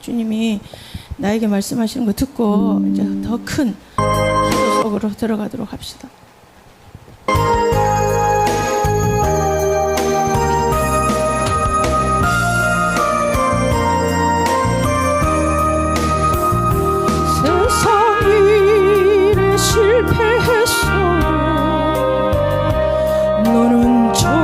주님이 나에게 말씀하시는 거 듣고 이제 더 큰 기도 속으로 들어가도록 합시다. 실패했어. 너는 저